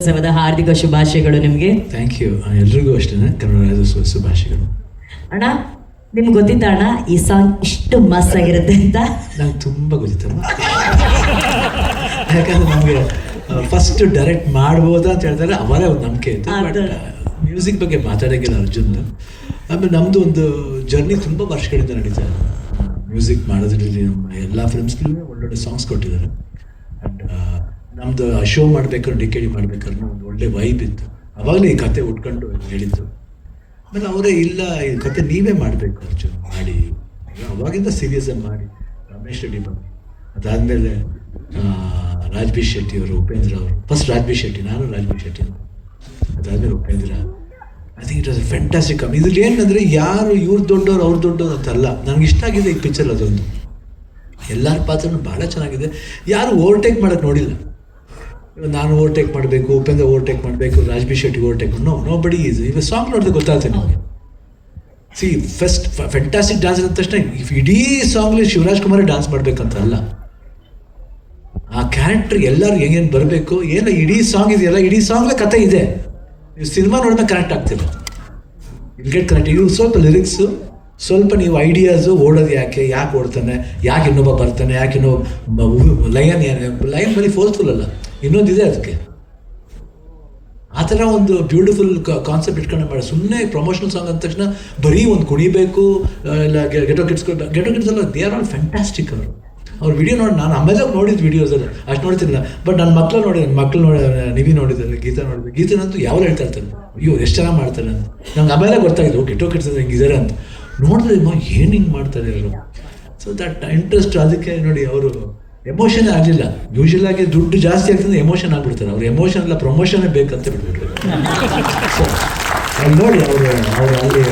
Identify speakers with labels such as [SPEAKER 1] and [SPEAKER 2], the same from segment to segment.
[SPEAKER 1] ಉತ್ಸವದ ಹಾರ್ದಿಕ ಶುಭಾಶಯಗಳು ನಿಮಗೆ.
[SPEAKER 2] ಥ್ಯಾಂಕ್ ಯು ಎಲ್ರಿಗೂ ಅಷ್ಟೇ ಕನ್ನಡ ರಾಜ್ಯೋತ್ಸವ ಶುಭಾಶಯಗಳು.
[SPEAKER 1] ಅಣ್ಣ ನಿಮ್ಗೆ ಗೊತ್ತಿತ್ತ ಅಣ್ಣ ಈ ಸಾಂಗ್ ಇಷ್ಟು ಮಸ್ ಆಗಿರುತ್ತೆ ಅಂತ?
[SPEAKER 2] ನಂಗೆ ತುಂಬ ಗೊತ್ತಿತ್ತಮ್ಮ. ಯಾಕಂದ್ರೆ ನಮಗೆ ಫಸ್ಟ್ ಡೈರೆಕ್ಟ್ ಮಾಡ್ಬೋದಾ ಅಂತ ಹೇಳ್ತಾರೆ ಅವರೇ ಒಂದು ನಂಬಿಕೆ ಇತ್ತು ಮ್ಯೂಸಿಕ್ ಬಗ್ಗೆ ಮಾತಾಡೋಂಗಿಲ್ಲ ಅರ್ಜುನ್ ಆಮೇಲೆ ನಮ್ಮದು ಒಂದು ಜರ್ನಿ ತುಂಬ ವರ್ಷಗಳಿಂದ ನಡೀತಾ ಇದೆ. ಮ್ಯೂಸಿಕ್ ಮಾಡೋದ್ರಲ್ಲಿ ನಮ್ಮ ಎಲ್ಲ ಫಿಲ್ಮ್ಸ್ಗಳಿಗೂ ಒಳ್ಳೊಳ್ಳೆ ಸಾಂಗ್ಸ್ ಕೊಟ್ಟಿದ್ದಾರೆ. ಆ್ಯಂಡ್ ನಮ್ಮದು ಶೋ ಮಾಡ್ಬೇಕಾದ್ರೆ ಡಿ ಕೆ ಡಿ ಮಾಡ್ಬೇಕಾದ್ರೆ ಒಂದು ಒಳ್ಳೆ ವೈಬ್ ಇತ್ತು. ಅವಾಗಲೇ ಈ ಕತೆ ಉಟ್ಕೊಂಡು ಹೇಳಿದ್ದು. ಆಮೇಲೆ ಅವರೇ, ಇಲ್ಲ, ಈ ಕತೆ ನೀವೇ ಮಾಡಬೇಕು ಅರ್ಜುನ್, ಮಾಡಿ. ಅವಾಗಿಂದ ಸೀರಿಯಸ್ ಆಗಿ ಮಾಡಿ. ರಮೇಶ್ ರೆಡ್ಡಿ ಬಂದು ಅದಾದಮೇಲೆ ರಾಜ್ಬಿ ಶೆಟ್ಟಿ ಅವರು, ಉಪೇಂದ್ರ ಅವರು. ಫಸ್ಟ್ ರಾಜ್ಬಿ ಶೆಟ್ಟಿ, ನಾನು ರಾಜ್ಬಿ ಶೆಟ್ಟಿ. ಅದಾದಮೇಲೆ Upendra. I think it was fantastic come ಇದ್ರಲ್ಲಿ ಏನಂದರೆ ಯಾರು ಇವ್ರು ದೊಡ್ಡವ್ರು ಅವ್ರು ದೊಡ್ಡವ್ರು ಅಂತಲ್ಲ ನನಗೆ ಇಷ್ಟ ಆಗಿದೆ ಈ ಪಿಕ್ಚರ್ ಅದೊಂದು ಎಲ್ಲರ ಪಾತ್ರನೂ ಭಾಳ ಚೆನ್ನಾಗಿದೆ. ಯಾರು ಓವರ್ಟೇಕ್ ಮಾಡೋಕ್ಕೆ ನೋಡಿಲ್ಲ. ನಾನು ಓವರ್ಟೇಕ್ ಮಾಡಬೇಕು, ಉಪೇಂದ್ರ ಓವರ್ಟೇಕ್ ಮಾಡಬೇಕು, Raj B Shetty overtake no nobody is ಇವಾಗ ಸಾಂಗ್ ನೋಡಿದ್ರೆ ಗೊತ್ತಾಗುತ್ತೆ ನಿಮಗೆ. ಸಿ ಫಸ್ಟ್ ಫ್ಯಾಂಟಾಸ್ಟಿಕ್ ಡ್ಯಾನ್ಸ್ ಅಂದ ತಕ್ಷಣ ಇಡೀ ಸಾಂಗ್ಲಿ ಶಿವರಾಜ್ ಕುಮಾರ್ ಡ್ಯಾನ್ಸ್ ಮಾಡಬೇಕಂತ ಅಲ್ಲ ಆ ಕ್ಯಾರೆಕ್ಟರ್ ಎಲ್ಲರೂ ಹೆಂಗೇನು ಬರಬೇಕು, ಏನೋ ಇಡೀ ಸಾಂಗ್ ಇದೆಯಲ್ಲ, ಇಡೀ ಸಾಂಗ್ಲೇ ಕತೆ ಇದೆ. ನೀವು ಸಿನಿಮಾ ನೋಡಿದ್ರೆ ಕನೆಕ್ಟ್ ಆಗ್ತಿಲ್ಲ ಇಲ್ಲಿ ಗೆಟ್ ಕನೆಕ್ಟ್ ಇವು ಸ್ವಲ್ಪ ಲಿರಿಕ್ಸು ಸ್ವಲ್ಪ ನೀವು ಐಡಿಯಾಸು ಓಡೋದು ಯಾಕೆ ಯಾಕೆ ಓಡ್ತಾನೆ, ಯಾಕೆ ಇನ್ನೊಬ್ಬ ಬರ್ತಾನೆ, ಯಾಕೆ ಇನ್ನೊಬ್ಬ ಲಯನ್ ಲಯನ್ ಬರೀ ಫೋರ್ಸ್ಫುಲ್ ಅಲ್ಲ. ಇನ್ನೊಂದಿದೆ ಅದಕ್ಕೆ. ಆ ಥರ ಒಂದು ಬ್ಯೂಟಿಫುಲ್ ಕಾನ್ಸೆಪ್ಟ್ ಇಟ್ಕೊಂಡು ಮಾಡಿ. ಸುಮ್ಮನೆ ಪ್ರಮೋಷನಲ್ ಸಾಂಗ್ ಅಂದ ತಕ್ಷಣ ಬರೀ ಒಂದು ಕುಣಿಬೇಕು ಆ, ಇಲ್ಲ ಗೆಟೋ ಕಿಟ್ಸ್ ಗೆಟೋ ಕಿಟ್ಸ್ ಎಲ್ಲ ದೇ ಆರ್ ಆಲ್ ಫ್ಯಾಂಟಾಸ್ಟಿಕ್ ಅವರು. ಅವ್ರ ವಿಡಿಯೋ ನೋಡಿ ನಾನು ಆಮೇಲೆ ನೋಡಿದ್ದು ವಿಡಿಯೋಸ್ ಅಲ್ಲ. ಅಷ್ಟು ನೋಡ್ತಿರಲಿಲ್ಲ. ಬಟ್ ನನ್ನ ಮಕ್ಕಳು ನೋಡಿ ನನ್ನ ಮಕ್ಕಳು ನೋಡಿ ನಿವಿ ನೋಡಿದ್ದಾರೆ ಗೀತಾ ನೋಡಿದ್ರು ಗೀತನಂತೂ ಯಾವಾಗ ಹೇಳ್ತಾ ಇರ್ತಾರೆ ಅಯ್ಯೋ ಎಷ್ಟು ಚೆನ್ನಾಗಿ ಮಾಡ್ತಾರೆ ಅಂತ. ನಂಗೆ ಆಮೇಲೆ ಗೊತ್ತಾಗಿದೆ ಗೆಟೋ ಕಿಟ್ಸ್ ಅಂದ್ರೆ ಹಿಂಗಿದ್ದಾರೆ ಅಂತ. ನೋಡಿದ್ರೆ ಏನು ಹಿಂಗೆ ಮಾಡ್ತಾರೆ ಅವರು ಸೊ ದಟ್ ಇಂಟ್ರೆಸ್ಟ್ ಅದಕ್ಕೆ ನೋಡಿ ಅವರು ಎಮೋಷನ್ ಆಗಲಿಲ್ಲ. ಯೂಶಲ್ ಆಗಿ ದುಡ್ಡು ಜಾಸ್ತಿ ಆಗ್ತದೆ ಎಮೋಷನ್ ಆಗ್ಬಿಡ್ತಾರೆ. ಅವ್ರ ಎಮೋಷನ್ ಎಲ್ಲ ಪ್ರಮೋಷನ್ ಬೇಕಂತ ಬಿಟ್ಬಿಟ್ರು. ನೋಡಿ ಅವರು ಅವರು ಅಲ್ಲಿ.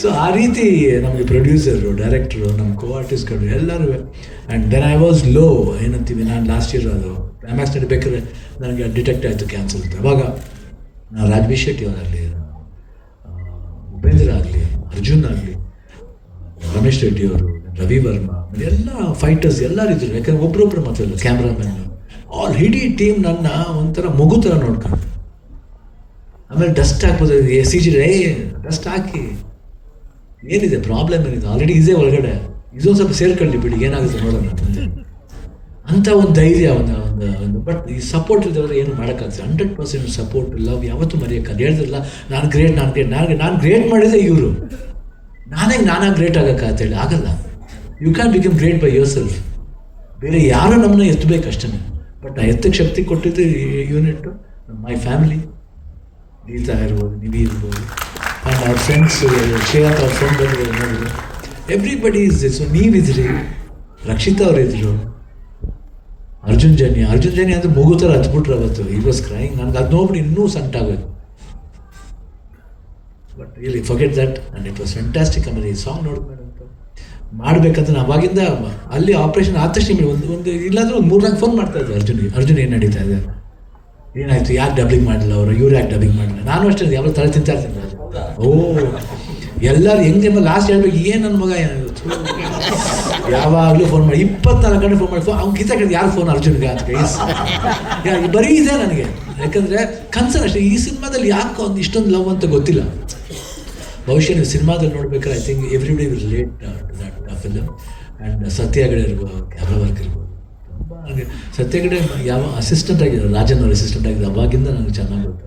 [SPEAKER 2] ಸೊ ಆ ರೀತಿ ನಮಗೆ ಪ್ರೊಡ್ಯೂಸರು ಡೈರೆಕ್ಟ್ರು ನಮ್ಮ ಕೋ ಆರ್ಟಿಸ್ಟ್ಗಳು ಎಲ್ಲರೂ. And then I was low ಏನಂತೀವಿ ನಾನು ಲಾಸ್ಟ್ ಇಯರ್ ಅದು. ಕ್ಲೈಮ್ಯಾಕ್ಸ್ ನಡಿಬೇಕಾದ್ರೆ ನನಗೆ ಡಿಟೆಕ್ಟ್ ಆಯಿತು ಕ್ಯಾನ್ಸಲ್ ಅಂತ ಅವಾಗ ರಾಜ್ಬಿ ಶೆಟ್ಟಿ ಅವರಾಗಲಿ ಉಪೇಂದ್ರ ಆಗಲಿ, ಅರ್ಜುನ್ ಆಗಲಿ ರಮೇಶ್ ರೆಡ್ಡಿ ಅವರು, ರವಿ ವರ್ಮಾ ಎಲ್ಲ ಫೈಟರ್ಸ್ ಎಲ್ಲರೂ ಇದ್ರು. ಯಾಕಂದ್ರೆ ಒಬ್ರೊಬ್ರು ಮಾತ್ರ ಕ್ಯಾಮ್ರಾಮನ್ ಆಲ್ ಇಡೀ ಟೀಮ್ ನನ್ನ ಒಂಥರ ಮಗು ಥರ ನೋಡ್ಕೊಂಡು ಆಮೇಲೆ ಡಸ್ಟ್ ಹಾಕ್ಬೋದು ಸಿ ಜಿ ರೇ ಡಸ್ಟ್ ಹಾಕಿ. ಏನಿದೆ ಪ್ರಾಬ್ಲಮ್ ಏನಿದೆ? ಆಲ್ರೆಡಿ ಇದೆ ಒಳಗಡೆ. ಇದೊಂದು ಸ್ವಲ್ಪ ಸೇರ್ಕೊಳ್ಳಿ ಬಿಡಿ, ಏನಾಗುತ್ತೆ ನೋಡೋಣ ಅಂತ. ಒಂದು ಧೈರ್ಯ, ಒಂದು ಒಂದು ಒಂದು ಬಟ್ ಈ ಸಪೋರ್ಟ್ ಇದ್ದವ್ರೆ ಏನು ಮಾಡೋಕ್ಕಾಗ್ತದೆ ಹಂಡ್ರೆಡ್ ಪರ್ಸೆಂಟ್ ಸಪೋರ್ಟ್ ಲವ್ ಯಾವತ್ತೂ ಮರೆಯೋಕ್ಕಾಗ ಹೇಳಿದ್ರಲ್ಲ ನಾನು ಗ್ರೇಟ್ ನಾನು ಗ್ರೇಟ್ ನಾನು ನಾನು ಗ್ರೇಟ್ ಮಾಡಿದೆ ಇವರು. ನಾನೇ ನಾನಾಗಿ ಗ್ರೇಟ್ ಆಗೋಕ್ಕಾಗ್ತೇಳಿ ಆಗಲ್ಲ. You can become great by yourself ಬೇರೆ ಯಾರು ನಮ್ಮನ್ನ ಎತ್ತಬೇಕು ಅಷ್ಟೇ ಬಟ್ ಆ ಎತ್ತಕ್ಕೆ ಶಕ್ತಿ ಕೊಟ್ಟಿದ್ದು ಯೂನಿಟ್ಟು ಮೈ ಫ್ಯಾಮಿಲಿ ಗೀತಾ ಇರ್ಬೋದು ನಿಧಿ ಇರ್ಬೋದು. ಆ್ಯಂಡ್ ಅವ್ರ ಫ್ರೆಂಡ್ಸು ಶ್ರೇಯಾತ್ ಅವ್ರ ಫ್ರೆಂಡ್ ನೋಡಿದ್ರು ಎವ್ರಿಬಡಿ ಇಸ್ ಸೊ ನೀವಿದ್ರಿ. ರಕ್ಷಿತಾ ಅವರಿದ್ರು ಅರ್ಜುನ್ ಜನಿ ಅರ್ಜುನ್ ಜನಿ ಅಂದ್ರೆ ಮಗು ಥರ ಹತ್ಬಿಟ್ರು ಅವತ್ತು. ಈ ವಾಸ್ ಕ್ರೈಂಗ್ ನನಗೆ ಅದು ನೋಡ್ಬಿಟ್ಟು ಇನ್ನೂ ಸಂಟಾಗಬೇಕು but really forget that and it was fantastic ಆಮೇಲೆ ಈ ಸಾಂಗ್ ನೋಡಿದ್ಮೇಲೆ ಅಂತ ಮಾಡ್ಬೇಕಂತ ನಾವು ಅವಾಗಿಂದ ಅಲ್ಲಿ ಆಪ್ರೇಷನ್ ಆದ ತಕ್ಷಣ ಒಂದು ಒಂದು ಇಲ್ಲಾಂದ್ರೆ ಒಂದು ಮೂರ್ನಾಲ್ಕು ಫೋನ್ ಮಾಡ್ತಾ ಇದ್ದೆ ಅರ್ಜುನ್. ಅರ್ಜುನ್ ಏನು ನಡೀತಾ ಇದೆ? ಏನಾಯ್ತು? ಯಾಕೆ ಡಬ್ಲಿಂಗ್ ಮಾಡಿಲ್ಲ ಅವರು? ಇವ್ರು ಯಾಕೆ ಡಬ್ಲಿಂಗ್ ಮಾಡಿಲ್ಲ? ನಾನು ಅಷ್ಟೇ ಯಾವಾಗ ತಲೆ ತಿಂತಾ ಇರ್ತೀನಿ ಓ ಎಲ್ಲರೂ ಹೆಂಗೆ ಲಾಸ್ಟ್ ಹೇಳ್ಬೇಕು ಏನು ನನ್ನ ಮಗ. ಯಾವಾಗಲೂ ಫೋನ್ ಮಾಡಿ ಇಪ್ಪತ್ನಾಲ್ಕು ಗಂಟೆ ಫೋನ್ ಮಾಡಿ ಅವ್ನು ಗೀತ ಕಡೆ ಯಾರು ಫೋನ್ ಅರ್ಜುನ್ಗೆ ಅಂತ ಬರೀ ಇದೆ ನನಗೆ. ಯಾಕಂದರೆ ಕನ್ಸರ್ ಅಷ್ಟೇ ಈ ಸಿನಿಮಾದಲ್ಲಿ ಯಾಕೆ ಒಂದು ಇಷ್ಟೊಂದು ಲವ್ ಅಂತ ಗೊತ್ತಿಲ್ಲ. ಬಹುಶಃ ನೀವು ಸಿನಿಮಾದಲ್ಲಿ ನೋಡ್ಬೇಕಾದ್ರೆ I think every day will relate that film and ಸತ್ಯಗಡೆ ಇರ್ಬೋದು ಕ್ಯಾಮ್ರಾ ವರ್ಕ್ ಇರ್ಬೋದು. ತುಂಬ ನನಗೆ ಸತ್ಯಗಡೆ ಯಾವ ಅಸಿಸ್ಟೆಂಟ್ ಆಗಿದ್ದಾರೆ ರಾಜನ್ ಅವ್ರ ಅಸಿಸ್ಟೆಂಟ್ ಆಗಿದೆ, ಅವಾಗಿಂದ ನನಗೆ ಚೆನ್ನಾಗಿ ಗೊತ್ತು.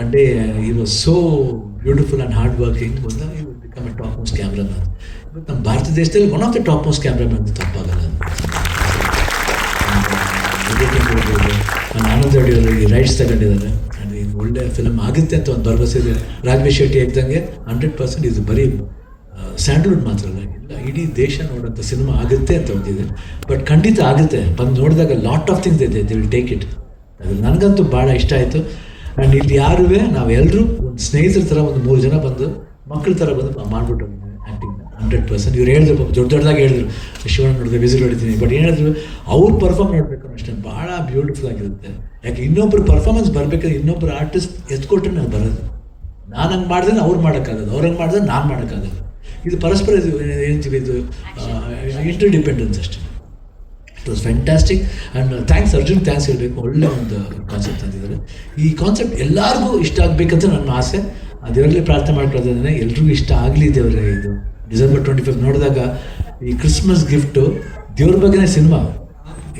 [SPEAKER 2] One day he was so beautiful and hard working ಬಂದ he become a top most cameraman but ನಮ್ಮ ಭಾರತ ದೇಶದಲ್ಲಿ one of the top most cameraman ತಪ್ಪಾಗಲ್ಲ ಇರ್ಬೋದು ನಾನು ಆನಂದ್ ರೆಡ್ಡಿ ಅವರು ಈ ರೈಟ್ಸ್ ತಗೊಂಡಿದ್ದಾರೆ. ಒಳ್ಳೆ ಫಿಲಮ್ ಆಗುತ್ತೆ ಅಂತ ಒಂದು ಭರವಸೆ ಇದೆ. ರಾಘವೇಶ್ ಶೆಟ್ಟಿ ಇದ್ದಂಗೆ ಹಂಡ್ರೆಡ್ ಪರ್ಸೆಂಟ್ ಇದು ಬರೀ ಸ್ಯಾಂಡಲ್ವುಡ್ ಮಾತ್ರ ಅಲ್ಲ, ಇಲ್ಲ, ಇಡೀ ದೇಶ ನೋಡೋಂಥ ಸಿನಿಮಾ ಆಗುತ್ತೆ ಅಂತ ಒಂದಿದೆ ಬಟ್ ಖಂಡಿತ ಆಗುತ್ತೆ. ಬಂದು ನೋಡಿದಾಗ ಲಾಟ್ ಆಫ್ ಥಿಂಗ್ಸ್ ಇದೆ ದೇ ವಿಲ್ ಟೇಕ್ ಇಟ್ ಅದು ನನಗಂತೂ ಭಾಳ ಇಷ್ಟ ಆಯಿತು. ಆ್ಯಂಡ್ ಇಲ್ಲಿ ಯಾರೂ ನಾವೆಲ್ಲರೂ ಒಂದು ಸ್ನೇಹಿತರ ಥರ ಒಂದು ಮೂರು ಜನ ಬಂದು ಮಕ್ಕಳ ಥರ ಬಂದು ಮಾಡಿಬಿಟ್ಟು ಆ್ಯಕ್ಟಿಂಗ್ ಹಂಡ್ರೆಡ್ ಪರ್ಸೆಂಟ್ ಇವ್ರು ಹೇಳಿದ್ರು ದೊಡ್ಡ ದೊಡ್ಡದಾಗಿ ಹೇಳಿದ್ರು. ಶಿವಣ್ಣ ನೋಡಿದ್ರೆ ವಿಸಿಲ್ ಹೊಡಿತೀನಿ ಬಟ್ ಏನು ಹೇಳಿದ್ರು? ಅವ್ರು ಪರ್ಫಾರ್ಮ್ ಮಾಡಬೇಕು ಅಷ್ಟೇ. ಭಾಳ ಬ್ಯೂಟಿಫುಲ್ ಆಗಿರುತ್ತೆ. ಯಾಕೆ ಇನ್ನೊಬ್ರು ಪರ್ಫಾರ್ಮೆನ್ಸ್ ಬರಬೇಕಾದ್ರೆ ಇನ್ನೊಬ್ರು ಆರ್ಟಿಸ್ಟ್ ಎತ್ಕೊಟ್ರೆ ನಾನು ಬರೋದು. ನಾನು ಹಂಗೆ ಮಾಡಿದ್ರೆ ಅವ್ರು ಮಾಡೋಕ್ಕಾಗಲ್ಲ. ಅವ್ರು ಹಂಗೆ ಮಾಡಿದ್ರೆ ನಾನು ಮಾಡೋಕ್ಕಾಗಲ್ಲ. ಇದು ಪರಸ್ಪರ ಇದು ಏನಂತೀವಿ ಇದು ಇಂಟರ್ ಡಿಪೆಂಡೆನ್ಸ್ ಅಷ್ಟೇ. It was fantastic and thanks Arjun thanks ಹೇಳಬೇಕು. ಒಳ್ಳೆ ಒಂದು ಕಾನ್ಸೆಪ್ಟ್ ತಂದಿದ್ದಾರೆ. ಈ ಕಾನ್ಸೆಪ್ಟ್ ಎಲ್ಲರಿಗೂ ಇಷ್ಟ ಆಗಬೇಕಂತ ನನ್ನ ಆಸೆ. ದೇವರಲ್ಲಿ ಪ್ರಾರ್ಥನೆ ಮಾಡ್ಕೊಳ್ಳೋದಂದ್ರೆ ಎಲ್ರಿಗೂ ಇಷ್ಟ ಆಗಲಿ ದೇವರೇ ಇದು. ಡಿಸೆಂಬರ್ ಟ್ವೆಂಟಿ ಫೈವ್ ನೋಡಿದಾಗ ಈ ಕ್ರಿಸ್ಮಸ್ ಗಿಫ್ಟು ದೇವ್ರ ಬಗ್ಗೆನೇ ಸಿನಿಮಾ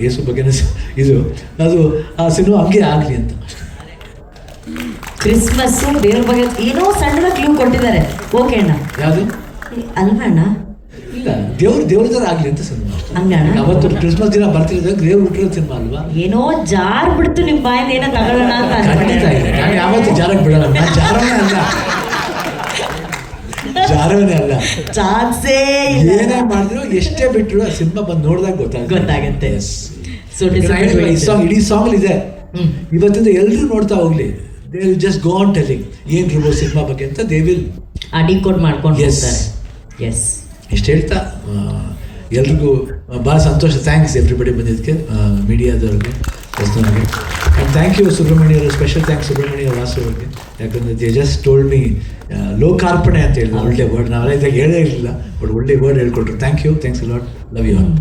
[SPEAKER 2] ಯೇಸು ಬಗ್ಗೆನೇ ಇದು ಅದು ಆ ಸಿನಿಮಾ ಹಂಗೆ ಆಗಲಿ ಅಂತ.
[SPEAKER 1] ಕ್ರಿಸ್ಮಸ್ ದೇವ್ರ ಬಗ್ಗೆ ಏನೋ ಸಣ್ಣ ಕ್ಲೂ ಕೊಟ್ಟಿದ್ದಾರೆ. ಓಕೆ ಅಣ್ಣ.
[SPEAKER 2] ಯಾವುದು?
[SPEAKER 1] ಅಲ್ವಾ ಅಣ್ಣ?
[SPEAKER 2] ಇಲ್ಲ ದೇವ್ರ ದೇವ್ರದಾರ ಆಗಲಿ ಅಂತ ಸಿನಿಮಾ
[SPEAKER 1] ಹಂಗಣ್ಣ
[SPEAKER 2] ಅವತ್ತು ಕ್ರಿಸ್ಮಸ್ ದಿನ ಬರ್ತಿರೋದಾಗ ದೇವ್ರು ಹುಟ್ಟಿರೋ ಸಿನಿಮಾ ಅಲ್ವಾ?
[SPEAKER 1] ಏನೋ ಜಾರ್ ಬಿಡ್ತು ನಿಮ್ಮ ಬಾಯಿಂದ ಏನೋ ತಗೊಳ್ಳೋಣ ಅಂತ
[SPEAKER 2] ಖಂಡಿತ. ಇದೆ. ನಾನು ಯಾವತ್ತೂ ಜಾರಕ್ಕೆ ಬಿಡಲ್ಲ. ನಾನು ಜಾರವೇ ಅಲ್ಲ. ಜಾರವೇ ಅಲ್ಲ.
[SPEAKER 1] ಚಾನ್ಸೇ ಇಲ್ಲ.
[SPEAKER 2] ಏನೇ ಮಾಡಿದ್ರು ಎಷ್ಟೇ ಬಿಟ್ಟರು ಆ ಸಿನಿಮಾ ಬಂದು ನೋಡಿದಾಗ ಗೊತ್ತಾಗುತ್ತೆ.
[SPEAKER 1] ಗೊತ್ತಾಗುತ್ತೆ.
[SPEAKER 2] ಸೊ ಈ ಸಾಂಗ್ ಇಡೀ ಸಾಂಗ್ ಇದೆ. ಇವತ್ತಿಂದ ಎಲ್ಲರೂ ನೋಡ್ತಾ ಹೋಗ್ಲಿ. They will just go on telling ಏನ್ ಇರ್ಬೋದು ಸಿನಿಮಾ ಬಗ್ಗೆ ಅಂತ ದೇ ವಿಲ್
[SPEAKER 1] ಆ ಡಿಕೋಡ್ ಮಾಡ್ಕೊಂಡು ಎಸ್ ಎಸ್
[SPEAKER 2] ಇಷ್ಟು ಹೇಳ್ತಾ ಎಲ್ರಿಗೂ ಭಾಳ ಸಂತೋಷ. ಥ್ಯಾಂಕ್ಸ್ ಎವ್ರಿಬಡಿ ಬಂದಿದ್ದಕ್ಕೆ ಮೀಡಿಯಾದವ್ರಿಗೆ ಹೊಸದವ್ರಿಗೆ ಥ್ಯಾಂಕ್ ಯು ಸುಬ್ರಹ್ಮಣ್ಯ ಅವರು ಸ್ಪೆಷಲ್ ಥ್ಯಾಂಕ್ಸ್ ಸುಬ್ರಹ್ಮಣ್ಯ ವಾಸು ಅವ್ರಿಗೆ ಯಾಕಂದರೆ ದೇ ಜಸ್ಟ್ ಟೋಲ್ಡ್ ಮೀ ಲೋಕಾರ್ಪಣೆ ಅಂತ ಹೇಳಿದ್ರು. ಒಳ್ಳೆ ವರ್ಡ್ ನಾವೆಲ್ಲ ಇದಾಗ ಹೇಳೇ ಇರಲಿಲ್ಲ ಬಟ್ ಒಳ್ಳೆ ವರ್ಡ್ ಹೇಳ್ಕೊಟ್ರು. Thank you thanks lot love you all